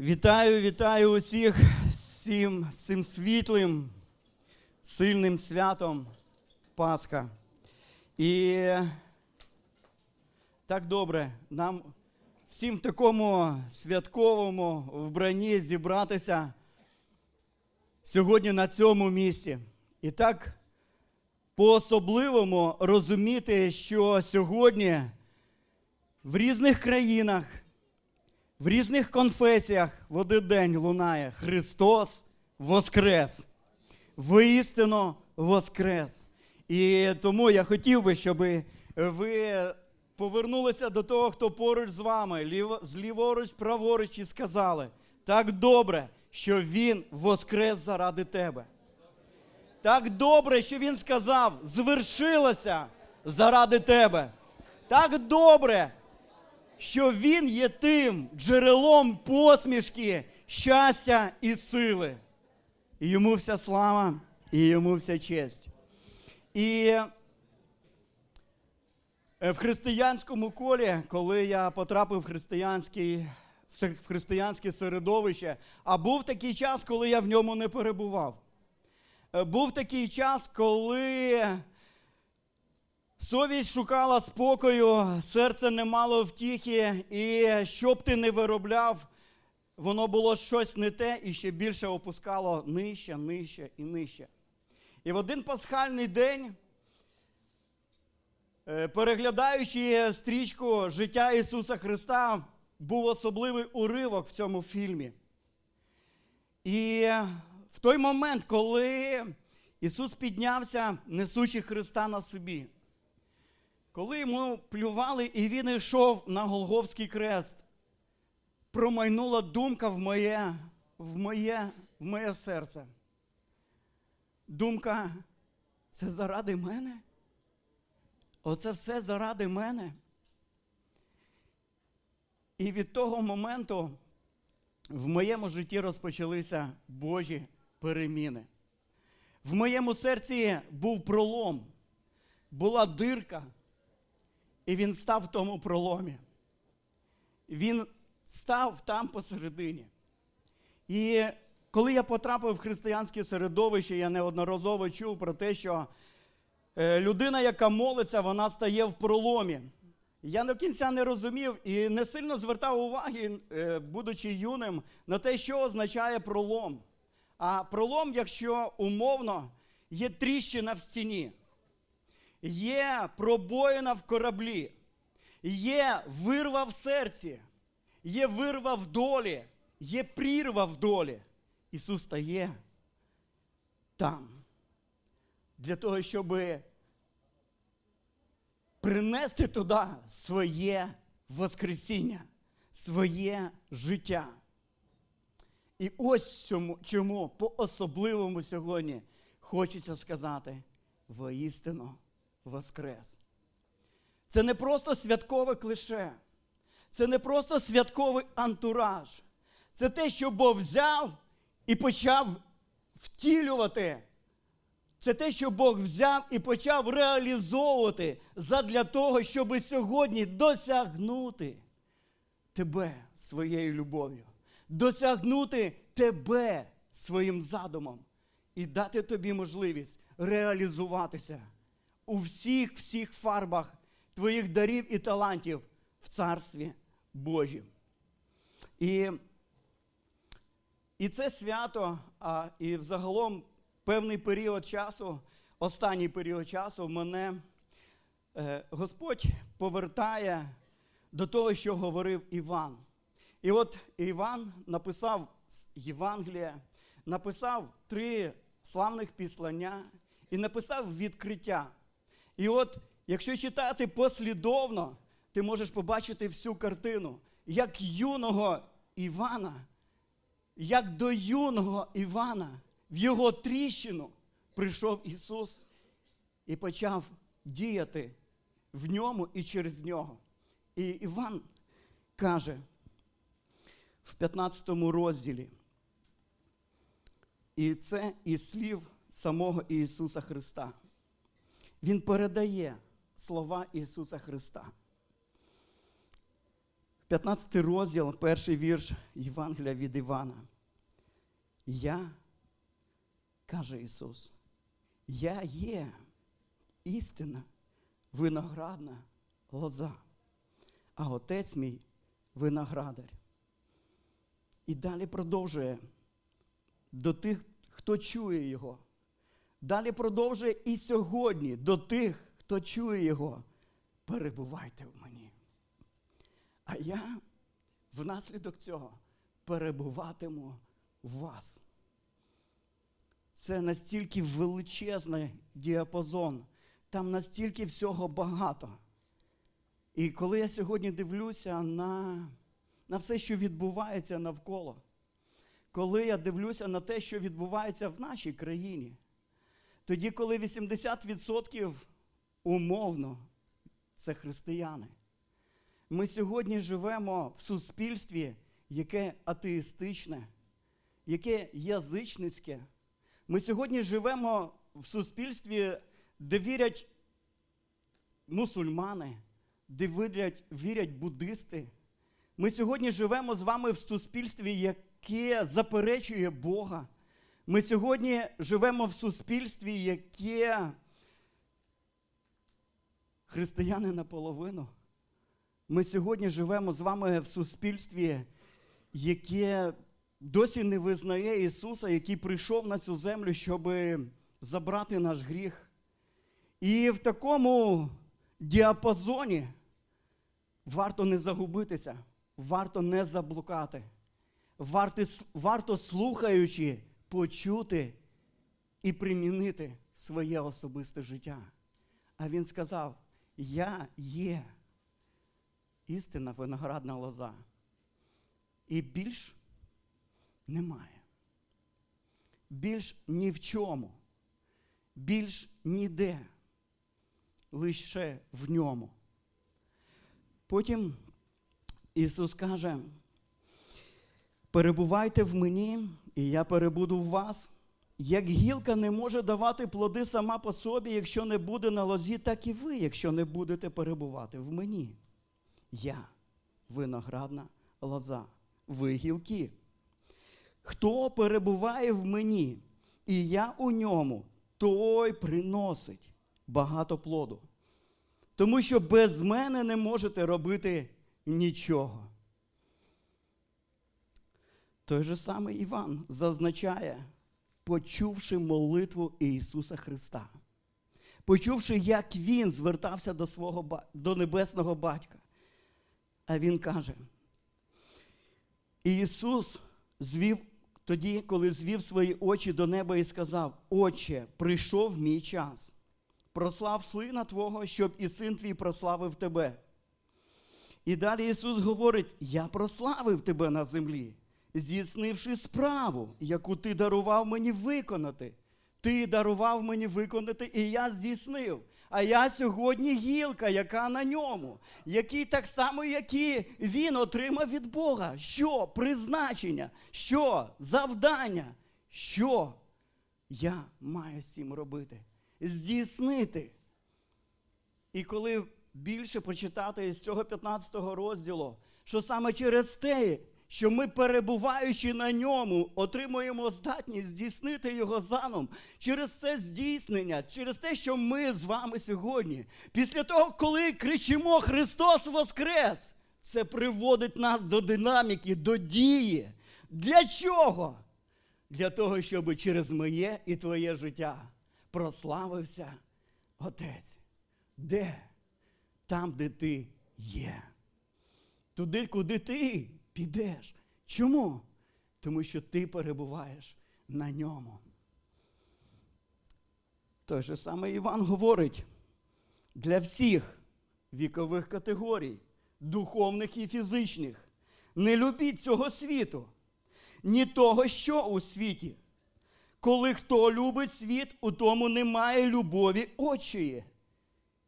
Вітаю, вітаю усіх з цим світлим, сильним святом Пасха. І так добре нам всім в такому святковому вбранні зібратися сьогодні на цьому місці. І так по-особливому розуміти, що сьогодні в різних країнах в різних конфесіях в один день лунає Христос Воскрес. Воістину Воскрес. І тому я хотів би, щоб ви повернулися до того, хто поруч з вами, ліво, зліворуч, праворуч, і сказали: так добре, що Він воскрес заради тебе. Так добре, що Він сказав, звершилося заради тебе. Так добре, що Він є тим джерелом посмішки, щастя і сили. І йому вся слава, і йому вся честь. І е, в християнському колі, коли я потрапив в християнський, в християнське середовище, а був такий час, коли я в ньому не перебував. Е, Був такий час, коли Совість шукала спокою, серце не мало втіхи, і що б ти не виробляв, воно було щось не те і ще більше опускало нижче, нижче і нижче. І в один пасхальний день, е, переглядаючи стрічку життя Ісуса Христа, був особливий уривок в цьому фільмі. І в той момент, коли Ісус піднявся, несучи Христа на собі, коли йому плювали і він йшов на Голговський крест, промайнула думка в моє, в моє, в моє серце. Думка, це заради мене? Оце все заради мене. І від того моменту в моєму житті розпочалися Божі переміни. В моєму серці був пролом, була дирка. І він став в тому проломі. Він став там посередині. І коли я потрапив в християнське середовище, я неодноразово чув про те, що е, людина, яка молиться, вона стає в проломі. Я до кінця не розумів і не сильно звертав уваги, е, будучи юним, на те, що означає пролом. А пролом, якщо умовно, є тріщина в стіні є пробоїна в кораблі, є вирва в серці, є вирва в долі, є прірва в долі. Ісус стає там. Для того, щоб принести туди своє Воскресіння, своє життя. І ось чому, чому по-особливому сьогодні хочеться сказати воістину Воскрес. Це не просто святкове клише, це не просто святковий антураж. Це те, що Бог взяв і почав втілювати. Це те, що Бог взяв і почав реалізовувати задля того, щоб сьогодні досягнути тебе своєю любов'ю, досягнути тебе своїм задумом і дати тобі можливість реалізуватися у всіх всіх фарбах твоїх дарів і талантів в Царстві Божім. І, і це свято, а, і взагалом певний період часу, останній період часу, мене е, Господь повертає до того, що говорив Іван. І от Іван написав з Євангелія, написав три славних післання і написав відкриття. І от, якщо читати послідовно, ти можеш побачити всю картину, як юного Івана, як до юного Івана в його тріщину прийшов Ісус і почав діяти в ньому і через нього. І Іван каже в 15 розділі, і це із слів самого Ісуса Христа. Він передає слова Ісуса Христа. 15 розділ, перший вірш Євангелія від Івана. Я, каже Ісус, я є істина, виноградна лоза, а отець мій виноградар. І далі продовжує до тих, хто чує його. Далі продовжує і сьогодні до тих, хто чує його. Перебувайте в мені. А я внаслідок цього перебуватиму в вас. Це настільки величезний діапазон, там настільки всього багато. І коли я сьогодні дивлюся на, на все, що відбувається навколо, коли я дивлюся на те, що відбувається в нашій країні, тоді, коли 80% умовно це християни, ми сьогодні живемо в суспільстві, яке атеїстичне, яке язичницьке. Ми сьогодні живемо в суспільстві, де вірять мусульмани, де вірять, вірять буддисти. Ми сьогодні живемо з вами в суспільстві, яке заперечує Бога. Ми сьогодні живемо в суспільстві, яке християни наполовину. Ми сьогодні живемо з вами в суспільстві, яке досі не визнає Ісуса, який прийшов на цю землю, щоб забрати наш гріх. І в такому діапазоні варто не загубитися, варто не заблукати, варто, варто слухаючи, почути і примінити в своє особисте життя. А він сказав: Я є істинна виноградна лоза. І більш немає. Більш ні в чому, більш ніде, лише в ньому. Потім Ісус каже, перебувайте в мені, і я перебуду в вас. Як гілка не може давати плоди сама по собі, якщо не буде на лозі, так і ви, якщо не будете перебувати в мені. Я виноградна лоза, ви гілки. Хто перебуває в мені, і я у ньому, той приносить багато плоду. Тому що без мене не можете робити нічого. Той же самий Іван зазначає, почувши молитву Ісуса Христа, почувши, як Він звертався до свого до небесного батька. А Він каже: Ісус звів тоді, коли звів свої очі до неба і сказав: Отче, прийшов мій час. Прослав сина Твого, щоб і син твій прославив тебе. І далі Ісус говорить: Я прославив тебе на землі, здійснивши справу, яку ти дарував мені виконати. Ти дарував мені виконати, і я здійснив. А я сьогодні гілка, яка на ньому, який так само, як і він отримав від Бога. Що призначення, що завдання, що я маю з цим робити? Здійснити. І коли більше почитати з цього 15 розділу, що саме через те, що ми, перебуваючи на ньому, отримуємо здатність здійснити його заном, через це здійснення, через те, що ми з вами сьогодні, після того, коли кричимо Христос Воскрес, це приводить нас до динаміки, до дії. Для чого? Для того, щоб через моє і твоє життя прославився Отець. Де? Там, де ти є. Туди, куди ти підеш. Чому? Тому що ти перебуваєш на ньому. Той же саме Іван говорить для всіх вікових категорій, духовних і фізичних. Не любіть цього світу, ні того, що у світі. Коли хто любить світ, у тому немає любові очої.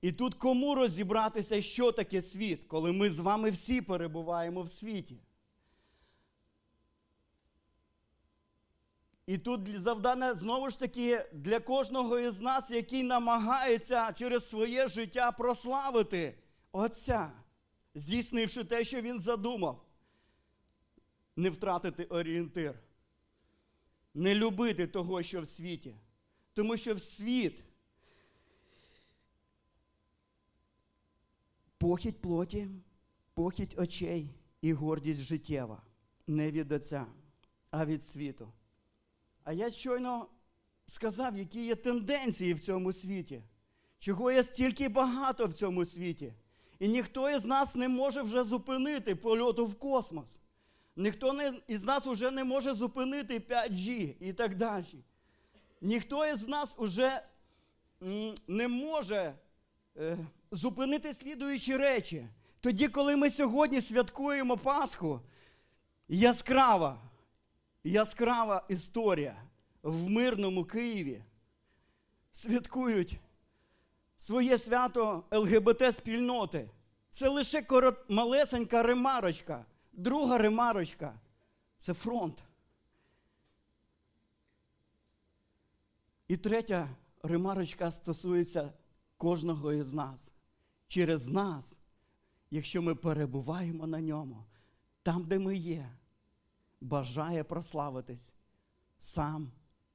І тут кому розібратися, що таке світ, коли ми з вами всі перебуваємо в світі? І тут завдання знову ж таки для кожного із нас, який намагається через своє життя прославити Отця, здійснивши те, що він задумав, не втратити орієнтир, не любити того, що в світі. Тому що в світ похідь плоті, похідь очей і гордість життєва не від Отця, а від світу. А я щойно сказав, які є тенденції в цьому світі, чого є стільки багато в цьому світі. І ніхто із нас не може вже зупинити польоту в космос. Ніхто не, із нас вже не може зупинити 5G і так далі. Ніхто із нас вже не може е, зупинити слідуючі речі. Тоді, коли ми сьогодні святкуємо Пасху, яскрава, яскрава історія в мирному Києві святкують своє свято ЛГБТ-спільноти. Це лише корот, малесенька ремарочка. Друга ремарочка це фронт. І третя ремарочка стосується кожного із нас. Через нас, якщо ми перебуваємо на ньому, там, де ми є, бажає прославитись сам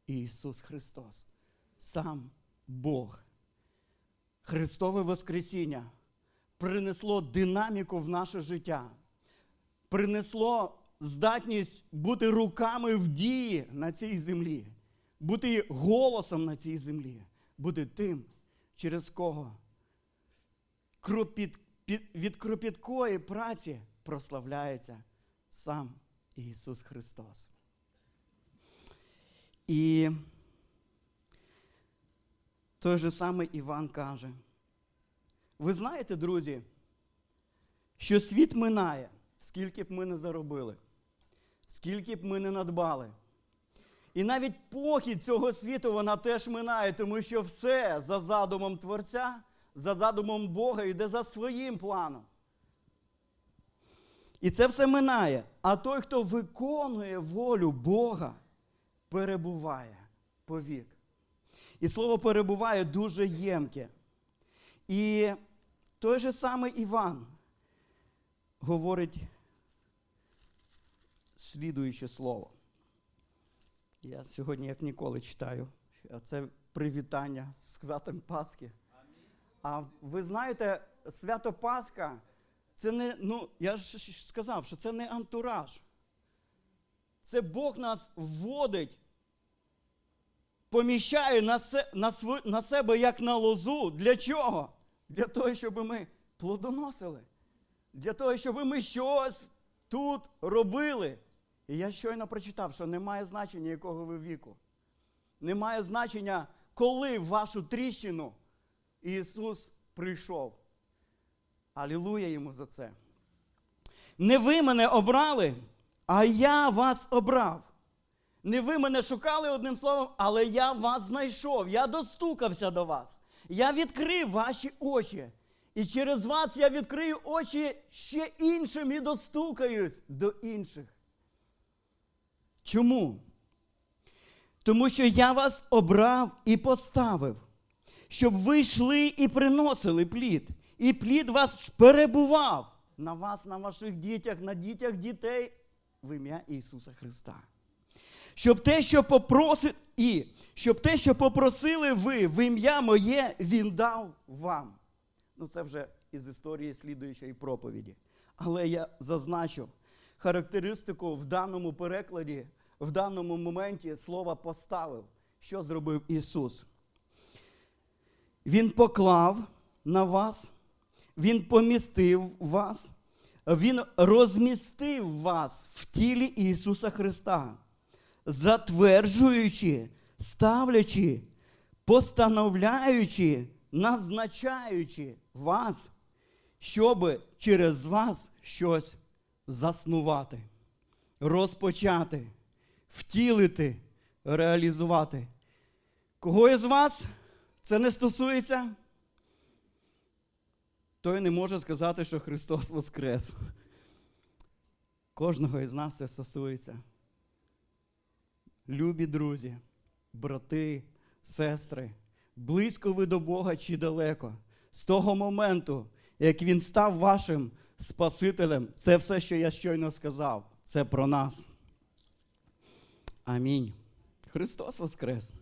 Ісус Христос, сам Бог. Христове Воскресіння принесло динаміку в наше життя, принесло здатність бути руками в дії на цій землі, бути голосом на цій землі, бути тим, через кого від кропіткої праці прославляється сам Ісус Христос. І той же самий Іван каже: ви знаєте, друзі, що світ минає, скільки б ми не заробили, скільки б ми не надбали. І навіть похід цього світу вона теж минає, тому що все за задумом Творця, за задумом Бога йде за своїм планом. І це все минає. А той, хто виконує волю Бога, перебуває повік. І слово перебуває дуже ємке. І той же самий Іван говорить слідуюче слово. Я сьогодні, як ніколи, читаю. Це привітання з святом Пасхи. А ви знаєте, свято Пасха це не, ну, я ж сказав, що це не антураж. Це Бог нас вводить, поміщає на, се, на, св, на себе як на лозу. Для чого? Для того, щоб ми плодоносили. Для того, щоб ми щось тут робили. І я щойно прочитав, що немає значення, якого ви віку. Немає значення, коли в вашу тріщину Ісус прийшов. Алілуя йому за це. Не ви мене обрали, а я вас обрав. Не ви мене шукали одним словом, але я вас знайшов. Я достукався до вас. Я відкрив ваші очі. І через вас я відкрию очі ще іншим і достукаюсь до інших. Чому? Тому що я вас обрав і поставив, щоб ви йшли і приносили плід. І плід вас перебував на вас, на ваших дітях, на дітях дітей в ім'я Ісуса Христа. Щоб те, що попросить, і щоб те, що попросили ви в ім'я моє, Він дав вам. Ну, це вже із історії слідуючої проповіді. Але я зазначу характеристику в даному перекладі, в даному моменті слова поставив, що зробив Ісус. Він поклав на вас, Він помістив вас, Він розмістив вас в тілі Ісуса Христа, затверджуючи, ставлячи, постановляючи, назначаючи вас, щоб через вас щось заснувати, розпочати, втілити, реалізувати. Кого із вас це не стосується? Той не може сказати, що Христос Воскрес. Кожного із нас це стосується. Любі друзі, брати, сестри, близько ви до Бога чи далеко. З того моменту, як Він став вашим Спасителем. Це все, що я щойно сказав. Це про нас. Амінь. Христос Воскрес!